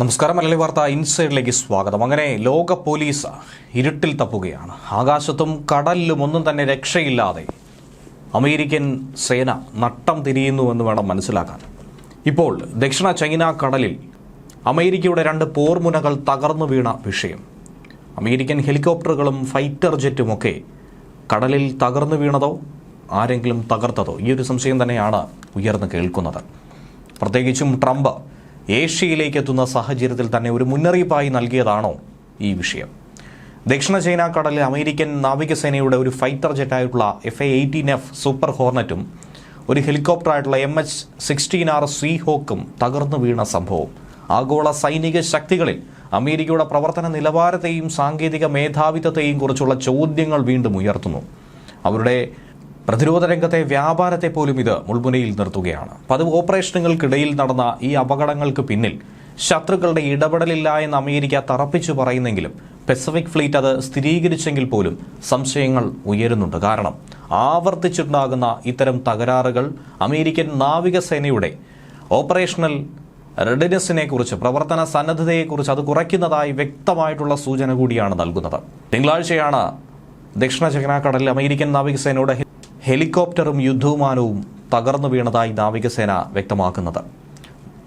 നമസ്കാരം മലയാളി വാർത്ത ഇൻസൈഡിലേക്ക് സ്വാഗതം. അങ്ങനെ ലോക പോലീസ് ഇരുട്ടിൽ തപ്പുകയാണ്. ആകാശത്തും കടലിലും ഒന്നും തന്നെ രക്ഷയില്ലാതെ അമേരിക്കൻ സേന നട്ടം തിരിയുന്നുവെന്ന് വേണം മനസ്സിലാക്കാൻ. ഇപ്പോൾ ദക്ഷിണ ചൈന കടലിൽ അമേരിക്കയുടെ രണ്ട് പോർമുനകൾ തകർന്നു വീണ വിഷയം. അമേരിക്കൻ ഹെലികോപ്റ്ററുകളും ഫൈറ്റർ ജെറ്റുമൊക്കെ കടലിൽ തകർന്നു വീണതോ ആരെങ്കിലും തകർത്തതോ? ഈ ഒരു സംശയം തന്നെയാണ് ഉയർന്നു കേൾക്കുന്നത്. പ്രത്യേകിച്ചും ട്രംപ് ഏഷ്യയിലേക്ക് എത്തുന്ന സാഹചര്യത്തിൽ തന്നെ ഒരു മുന്നറിയിപ്പായി നൽകിയതാണോ ഈ വിഷയം? ദക്ഷിണ ചൈന കടലിൽ അമേരിക്കൻ നാവികസേനയുടെ ഒരു fighter ജെറ്റായിട്ടുള്ള F A eighteen F super ഹോർണറ്റും ഒരു ഹെലികോപ്റ്ററായിട്ടുള്ള M H sixteen R sea ഹോക്കും തകർന്നു വീണ സംഭവം. ആഗോള സൈനിക ശക്തികളിൽ അമേരിക്കയുടെ പ്രവർത്തന നിലവാരത്തെയും സാങ്കേതിക മേധാവിത്വത്തെയും കുറിച്ചുള്ള ചോദ്യങ്ങൾ വീണ്ടും ഉയർത്തുന്നു. അവരുടെ പ്രതിരോധ രംഗത്തെ വ്യാപാരത്തെ പോലും ഇത് മുൾമുനയിൽ നിർത്തുകയാണ്. പതിവ് ഓപ്പറേഷനുകൾക്കിടയിൽ നടന്ന ഈ അപകടങ്ങൾക്ക് പിന്നിൽ ശത്രുക്കളുടെ ഇടപെടലില്ല എന്ന് അമേരിക്ക തറപ്പിച്ചു പറയുന്നെങ്കിലും പെസഫിക് ഫ്ലീറ്റ് അത് സ്ഥിരീകരിച്ചെങ്കിൽ പോലും സംശയങ്ങൾ ഉയരുന്നുണ്ട്. കാരണം ആവർത്തിച്ചുണ്ടാകുന്ന ഇത്തരം തകരാറുകൾ അമേരിക്കൻ നാവികസേനയുടെ ഓപ്പറേഷണൽ റെഡിനെസിനെ കുറിച്ച് പ്രവർത്തന സന്നദ്ധതയെക്കുറിച്ച് അത് കുറയ്ക്കുന്നതായി വ്യക്തമായിട്ടുള്ള സൂചന കൂടിയാണ് നൽകുന്നത്. തിങ്കളാഴ്ചയാണ് ദക്ഷിണ ചൈനാക്കടലിൽ കടലിൽ അമേരിക്കൻ നാവികസേനയുടെ ഹെലികോപ്റ്ററും യുദ്ധവിമാനവും തകർന്നു വീണതായി നാവികസേന വ്യക്തമാക്കുന്നത്.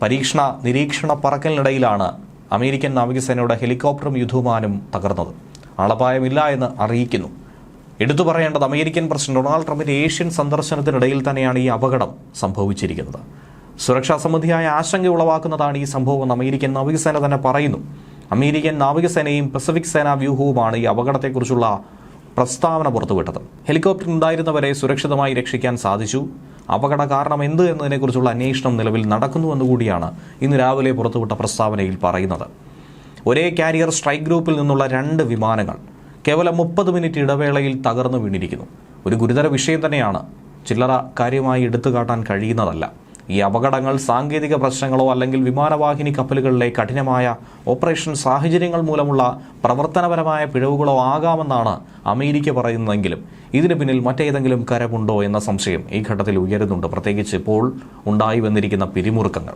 പരീക്ഷണ നിരീക്ഷണ പറക്കലിനിടയിലാണ് അമേരിക്കൻ നാവികസേനയുടെ ഹെലികോപ്റ്ററും യുദ്ധവിമാനും തകർന്നത്. ആളപായമില്ല എന്ന് അറിയിക്കുന്നു. എടുത്തു പറയേണ്ടത് അമേരിക്കൻ പ്രസിഡന്റ് ഡൊണാൾഡ് ട്രംപിന്റെ ഏഷ്യൻ സന്ദർശനത്തിനിടയിൽ തന്നെയാണ് ഈ അപകടം സംഭവിച്ചിരിക്കുന്നത്. സുരക്ഷാ സംബന്ധിയായ ആശങ്ക ഉളവാക്കുന്നതാണ് ഈ സംഭവം അമേരിക്കൻ നാവികസേന തന്നെ പറയുന്നു. അമേരിക്കൻ നാവികസേനയും പസഫിക് സേനാ വ്യൂഹവുമാണ് ഈ അപകടത്തെക്കുറിച്ചുള്ള പ്രസ്താവന പുറത്തുവിട്ടത്. ഹെലികോപ്റ്റർ ഉണ്ടായിരുന്നവരെ സുരക്ഷിതമായി രക്ഷിക്കാൻ സാധിച്ചു. അപകട കാരണം എന്ത് എന്നതിനെക്കുറിച്ചുള്ള അന്വേഷണം നിലവിൽ നടക്കുന്നുവെന്ന് കൂടിയാണ് ഇന്ന് രാവിലെ പുറത്തുവിട്ട പ്രസ്താവനയിൽ പറയുന്നത്. ഒരേ കാരിയർ സ്ട്രൈക്ക് ഗ്രൂപ്പിൽ നിന്നുള്ള രണ്ട് വിമാനങ്ങൾ കേവലം മുപ്പത് മിനിറ്റ് ഇടവേളയിൽ തകർന്നു വീണിരിക്കുന്നു. ഒരു ഗുരുതര വിഷയം തന്നെയാണ്. ചില്ലറ കാര്യമായി എടുത്തു കാട്ടാൻ കഴിയുന്നതല്ല. ഈ അപകടങ്ങൾ സാങ്കേതിക പ്രശ്നങ്ങളോ അല്ലെങ്കിൽ വിമാനവാഹിനി കപ്പലുകളിലെ കഠിനമായ ഓപ്പറേഷൻ സാഹചര്യങ്ങൾ മൂലമുള്ള പ്രവർത്തനപരമായ പിഴവുകളോ ആകാമെന്നാണ് അമേരിക്ക പറയുന്നതെങ്കിലും ഇതിന് പിന്നിൽ മറ്റേതെങ്കിലും കരമുണ്ടോ എന്ന സംശയം ഈ ഘട്ടത്തിൽ ഉയരുന്നുണ്ട്. പ്രത്യേകിച്ച് ഇപ്പോൾ ഉണ്ടായി വന്നിരിക്കുന്ന പിരിമുറുക്കങ്ങൾ.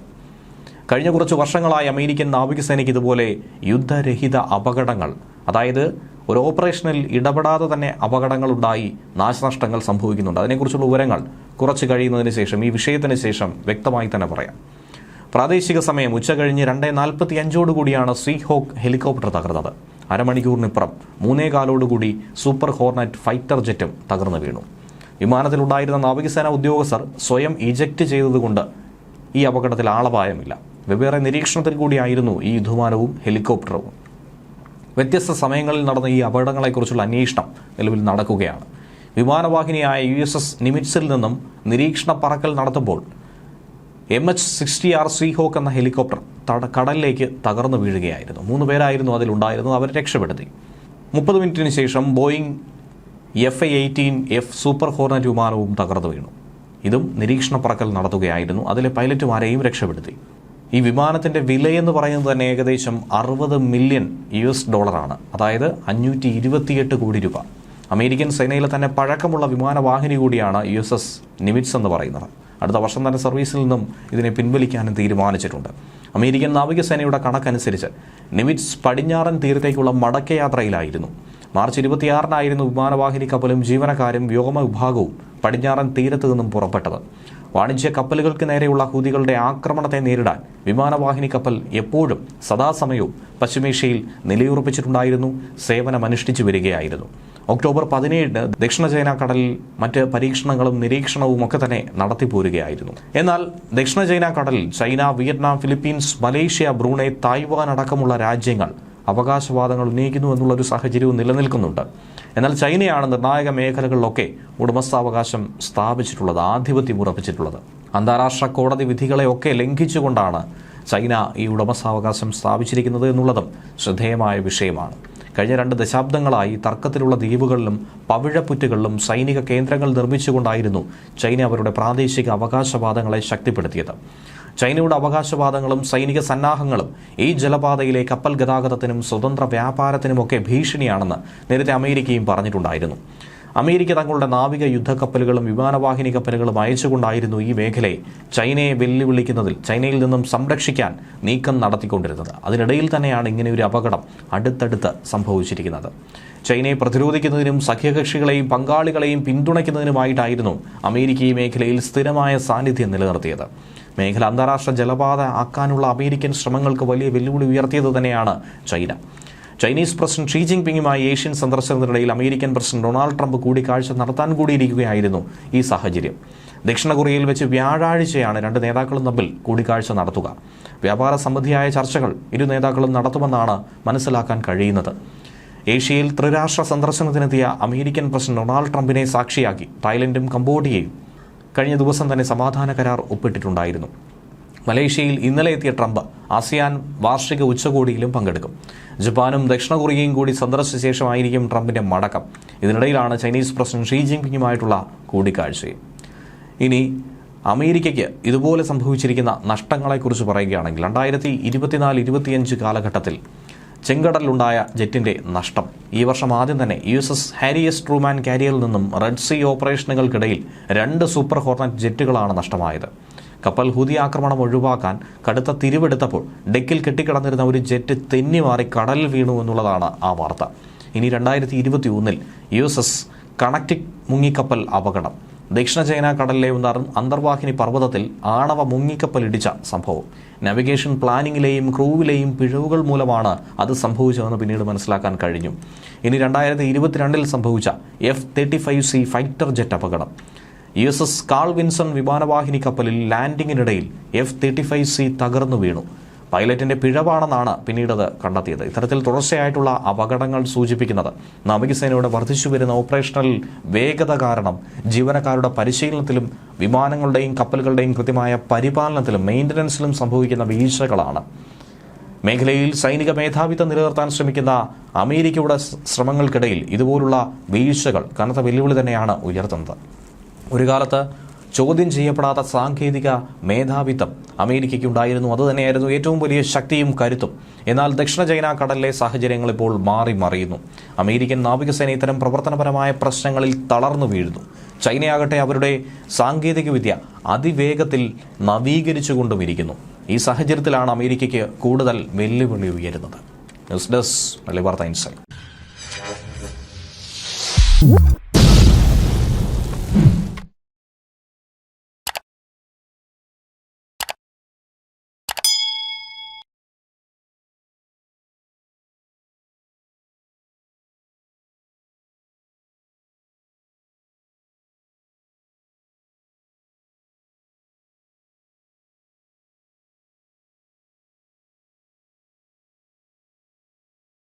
കഴിഞ്ഞ കുറച്ച് വർഷങ്ങളായി അമേരിക്കൻ നാവികസേനയ്ക്ക് ഇതുപോലെ യുദ്ധരഹിത അപകടങ്ങൾ അതായത് ഒരു ഓപ്പറേഷനിൽ ഇടപെടാതെ തന്നെ അപകടങ്ങളുണ്ടായി നാശനഷ്ടങ്ങൾ സംഭവിക്കുന്നുണ്ട്. അതിനെക്കുറിച്ചുള്ള വിവരങ്ങൾ കുറച്ച് കഴിയുന്നതിന് ശേഷം ഈ വിഷയത്തിന് ശേഷം വ്യക്തമായി തന്നെ പറയാം. പ്രാദേശിക സമയം ഉച്ച കഴിഞ്ഞ് രണ്ടേ നാൽപ്പത്തി അഞ്ചോട് കൂടിയാണ് സീ ഹോക്ക് ഹെലികോപ്റ്റർ തകർന്നത്. അരമണിക്കൂറിനിപ്പുറം മൂന്നേ കാലോടുകൂടി സൂപ്പർ ഹോർണറ്റ് ഫൈറ്റർ ജെറ്റും തകർന്നു വീണു. വിമാനത്തിലുണ്ടായിരുന്ന നാവികസേന ഉദ്യോഗസ്ഥർ സ്വയം ഇജക്റ്റ് ചെയ്തതുകൊണ്ട് ഈ അപകടത്തിൽ ആളപായമില്ല. വെവ്വേറെ നിരീക്ഷണത്തിൽ കൂടിയായിരുന്നു ഈ യുദ്ധമാനവും ഹെലികോപ്റ്ററും. വ്യത്യസ്ത സമയങ്ങളിൽ നടന്ന ഈ അപകടങ്ങളെക്കുറിച്ചുള്ള അന്വേഷണം നിലവിൽ നടക്കുകയാണ്. വിമാനവാഹിനിയായ യു എസ് എസ് നിമിറ്റ്സിൽ നിന്നും നിരീക്ഷണ പറക്കൽ നടത്തുമ്പോൾ M H sixty R sea hawk എന്ന ഹെലികോപ്റ്റർ കടലിലേക്ക് തകർന്നു വീഴുകയായിരുന്നു. മൂന്ന് പേരായിരുന്നു അതിലുണ്ടായിരുന്നത് അവരെ രക്ഷപ്പെടുത്തി. മുപ്പത് മിനിറ്റിന് ശേഷം Boeing F I eighteen F super hornet വിമാനവും തകർന്നു വീണു. ഇതും നിരീക്ഷണ പറക്കൽ നടത്തുകയായിരുന്നു. അതിലെ പൈലറ്റുമാരെയും രക്ഷപ്പെടുത്തി. ഈ വിമാനത്തിന്റെ വിലയെന്ന് പറയുന്നത് തന്നെ ഏകദേശം അറുപത് മില്യൺ യു എസ് ഡോളറാണ്. അതായത് അഞ്ഞൂറ്റി ഇരുപത്തിയെട്ട് കോടി രൂപ. അമേരിക്കൻ സേനയിലെ തന്നെ പഴക്കമുള്ള വിമാനവാഹിനി കൂടിയാണ് യു എസ് എസ് നിമിറ്റ്സ് എന്ന് പറയുന്നത്. അടുത്ത വർഷം തന്നെ സർവീസിൽ നിന്നും ഇതിനെ പിൻവലിക്കാനും തീരുമാനിച്ചിട്ടുണ്ട്. അമേരിക്കൻ നാവികസേനയുടെ കണക്കനുസരിച്ച് നിമിറ്റ്സ് പടിഞ്ഞാറൻ തീരത്തേക്കുള്ള മടക്കയാത്രയിലായിരുന്നു. മാർച്ച് ഇരുപത്തിയാറിനായിരുന്നു വിമാനവാഹിനി കപ്പലും ജീവനക്കാരും വ്യോമ വിഭാഗവും പടിഞ്ഞാറൻ തീരത്തു നിന്നും പുറപ്പെട്ടത്. വാണിജ്യ കപ്പലുകൾക്ക് നേരെയുള്ള ഹൂതികളുടെ ആക്രമണത്തെ നേരിടാൻ വിമാനവാഹിനി കപ്പൽ എപ്പോഴും സദാസമയവും പശ്ചിമേഷ്യയിൽ നിലയുറപ്പിച്ചിട്ടുണ്ടായിരുന്നു സേവനമനുഷ്ഠിച്ചു വരികയായിരുന്നു. ഒക്ടോബർ പതിനേഴിന് ദക്ഷിണ ചൈന കടലിൽ മറ്റ് പരീക്ഷണങ്ങളും നിരീക്ഷണവും ഒക്കെ തന്നെ നടത്തിപ്പോരുകയായിരുന്നു എന്നാൽ ദക്ഷിണ ചൈന കടലിൽ China Vietnam Philippines Malaysia Brunei Taiwan അടക്കമുള്ള രാജ്യങ്ങൾ അവകാശവാദങ്ങൾ ഉന്നയിക്കുന്നു എന്നുള്ളൊരു സാഹചര്യവും നിലനിൽക്കുന്നുണ്ട്. എന്നാൽ ചൈനയാണ് നിർണായക മേഖലകളിലൊക്കെ ഉടമസ്ഥാവകാശം സ്ഥാപിച്ചിട്ടുള്ളത് ആധിപത്യം ഉറപ്പിച്ചിട്ടുള്ളത്. അന്താരാഷ്ട്ര കോടതി വിധികളെയൊക്കെ ലംഘിച്ചുകൊണ്ടാണ് ചൈന ഈ ഉടമസ്ഥാവകാശം സ്ഥാപിച്ചിരിക്കുന്നത് എന്നുള്ളതും ശ്രദ്ധേയമായ വിഷയമാണ്. കഴിഞ്ഞ രണ്ട് ദശാബ്ദങ്ങളായി തർക്കത്തിലുള്ള ദ്വീപുകളിലും പവിഴപ്പുറ്റുകളിലും സൈനിക കേന്ദ്രങ്ങൾ നിർമ്മിച്ചുകൊണ്ടായിരുന്നു ചൈന അവരുടെ പ്രാദേശിക അവകാശവാദങ്ങളെ ശക്തിപ്പെടുത്തിയത്. ചൈനയുടെ അവകാശവാദങ്ങളും സൈനിക സന്നാഹങ്ങളും ഈ ജലപാതയിലെ കപ്പൽ ഗതാഗതത്തിനും സ്വതന്ത്ര വ്യാപാരത്തിനുമൊക്കെ ഭീഷണിയാണെന്ന് നേരത്തെ അമേരിക്കയും പറഞ്ഞിട്ടുണ്ടായിരുന്നു. അമേരിക്ക തങ്ങളുടെ നാവിക യുദ്ധക്കപ്പലുകളും വിമാനവാഹിനി കപ്പലുകളും അയച്ചുകൊണ്ടായിരുന്നു ഈ മേഖലയെ ചൈനയെ വെല്ലുവിളിക്കുന്നതിൽ ചൈനയിൽ നിന്നും സംരക്ഷിക്കാൻ നീക്കം നടത്തിക്കൊണ്ടിരുന്നത്. അതിനിടയിൽ തന്നെയാണ് ഇങ്ങനെ ഒരു അപകടം അടുത്തടുത്ത് സംഭവിച്ചിരിക്കുന്നത്. ചൈനയെ പ്രതിരോധിക്കുന്നതിനും സഖ്യകക്ഷികളെയും പങ്കാളികളെയും പിന്തുണയ്ക്കുന്നതിനുമായിട്ടായിരുന്നു അമേരിക്ക ഈ മേഖലയിൽ സ്ഥിരമായ സാന്നിധ്യം നിലനിർത്തിയത്. മേഖല അന്താരാഷ്ട്ര ജലപാത ആക്കാനുള്ള അമേരിക്കൻ ശ്രമങ്ങൾക്ക് വലിയ വെല്ലുവിളി ഉയർത്തിയത് തന്നെയാണ് ചൈന. ചൈനീസ് പ്രസിഡന്റ് ഷീ ജിൻപിങ്ങുമായി ഏഷ്യൻ സന്ദർശനത്തിനിടയിൽ അമേരിക്കൻ പ്രസിഡന്റ് ഡൊണാൾഡ് ട്രംപ് കൂടിക്കാഴ്ച നടത്താൻ കൂടിയിരിക്കുകയായിരുന്നു ഈ സാഹചര്യം. ദക്ഷിണ കൊറിയയിൽ വെച്ച് വ്യാഴാഴ്ചയാണ് രണ്ട് നേതാക്കളും തമ്മിൽ കൂടിക്കാഴ്ച നടത്തുക. വ്യാപാര സംബന്ധിയായ ചർച്ചകൾ ഇരു നേതാക്കളും നടത്തുമെന്നാണ് മനസ്സിലാക്കാൻ കഴിയുന്നത്. ഏഷ്യയിൽ ത്രിരാഷ്ട്ര സന്ദർശനത്തിനെത്തിയ അമേരിക്കൻ പ്രസിഡന്റ് ഡൊണാൾഡ് ട്രംപിനെ സാക്ഷിയാക്കി തായ്ലൻഡും കംബോഡിയയും കഴിഞ്ഞ ദിവസം തന്നെ സമാധാന കരാർ ഒപ്പിട്ടിട്ടുണ്ടായിരുന്നു. മലേഷ്യയിൽ ഇന്നലെ എത്തിയ ട്രംപ് ആസിയാൻ വാർഷിക ഉച്ചകോടിയിലും പങ്കെടുക്കും. ജപ്പാനും ദക്ഷിണ കൊറിയയും കൂടി സന്ദർശിച്ച ശേഷമായിരിക്കും ട്രംപിന്റെ മടക്കം. ഇതിനിടയിലാണ് ചൈനീസ് പ്രസിഡന്റ് ഷീ ജിൻപിങ്ങുമായിട്ടുള്ള കൂടിക്കാഴ്ചയും. ഇനി അമേരിക്കയ്ക്ക് ഇതുപോലെ സംഭവിച്ചിരിക്കുന്ന നഷ്ടങ്ങളെക്കുറിച്ച് പറയുകയാണെങ്കിൽ രണ്ടായിരത്തി ഇരുപത്തിനാല് ഇരുപത്തിയഞ്ച് കാലഘട്ടത്തിൽ ചെങ്കടലിലുണ്ടായ ജെറ്റിന്റെ നഷ്ടം. ഈ വർഷം ആദ്യം തന്നെ U S S Harry S Truman കാരിയറിൽ നിന്നും റെഡ് സീ ഓപ്പറേഷനുകൾക്കിടയിൽ രണ്ട് സൂപ്പർ ഹോർണറ്റ് ജെറ്റുകളാണ് നഷ്ടമായത്. കപ്പൽ ഹുതി ആക്രമണം ഒഴിവാക്കാൻ കടുത്ത തിരിവെടുത്തപ്പോൾ ഡെക്കിൽ കെട്ടിക്കിടന്നിരുന്ന ഒരു ജെറ്റ് തെന്നിമാറി കടലിൽ വീണു എന്നുള്ളതാണ് ആ വാർത്ത. ഇനി രണ്ടായിരത്തി ഇരുപത്തി ഒന്നിൽ യു എസ് എസ് കണക്റ്റിക് മുങ്ങിക്കപ്പൽ അപകടം. ദക്ഷിണ ചൈന കടലിലെ ഒരു അന്തർവാഹിനി പർവതത്തിൽ ആണവ മുങ്ങിക്കപ്പൽ ഇടിച്ച സംഭവം. നാവിഗേഷൻ പ്ലാനിങ്ങിലെയും ക്രൂവിലെയും പിഴവുകൾ മൂലമാണ് അത് സംഭവിച്ചതെന്ന് പിന്നീട് മനസ്സിലാക്കാൻ കഴിഞ്ഞു. ഇനി രണ്ടായിരത്തി ഇരുപത്തിരണ്ടിൽ സംഭവിച്ച F thirty five C fighter jet അപകടം. U S S Carl Vinson വിമാനവാഹിനി കപ്പലിൽ ലാൻഡിങ്ങിനിടയിൽ എഫ് തേർട്ടി ഫൈവ് സി തകർന്നു വീണു. പൈലറ്റിന്റെ പിഴവാണെന്നാണ് പിന്നീട് അത് കണ്ടെത്തിയത്. ഇത്തരത്തിൽ തുടർച്ചയായിട്ടുള്ള അപകടങ്ങൾ സൂചിപ്പിക്കുന്നത് നാവികസേനയുടെ വർദ്ധിച്ചു വരുന്ന ഓപ്പറേഷണൽ വേഗത കാരണം ജീവനക്കാരുടെ പരിശീലനത്തിലും വിമാനങ്ങളുടെയും കപ്പലുകളുടെയും കൃത്യമായ പരിപാലനത്തിലും മെയിന്റനൻസിലും സംഭവിക്കുന്ന വീഴ്ചകളാണ്. മേഖലയിൽ സൈനിക മേധാവിത്വം നിലനിർത്താൻ ശ്രമിക്കുന്ന അമേരിക്കയുടെ ശ്രമങ്ങൾക്കിടയിൽ ഇതുപോലുള്ള വീഴ്ചകൾ കനത്ത വെല്ലുവിളി തന്നെയാണ് ഉയർത്തുന്നത്. ഒരു കാലത്ത് ചോദ്യം ചെയ്യപ്പെടാത്ത സാങ്കേതിക മേധാവിത്വം അമേരിക്കയ്ക്കുണ്ടായിരുന്നു. അതുതന്നെയായിരുന്നു ഏറ്റവും വലിയ ശക്തിയും കരുത്തും. എന്നാൽ ദക്ഷിണ ചൈന കടലിലെ സാഹചര്യങ്ങൾ ഇപ്പോൾ മാറി മറിയുന്നു. അമേരിക്കൻ നാവികസേന ഇത്തരം പ്രവർത്തനപരമായ പ്രശ്നങ്ങളിൽ തളർന്നു വീഴുന്നു. ചൈനയാകട്ടെ അവരുടെ സാങ്കേതികവിദ്യ അതിവേഗത്തിൽ നവീകരിച്ചുകൊണ്ടുമിരിക്കുന്നു ഈ സാഹചര്യത്തിലാണ് അമേരിക്കയ്ക്ക് കൂടുതൽ വെല്ലുവിളി ഉയരുന്നത്. News desk Malabar insight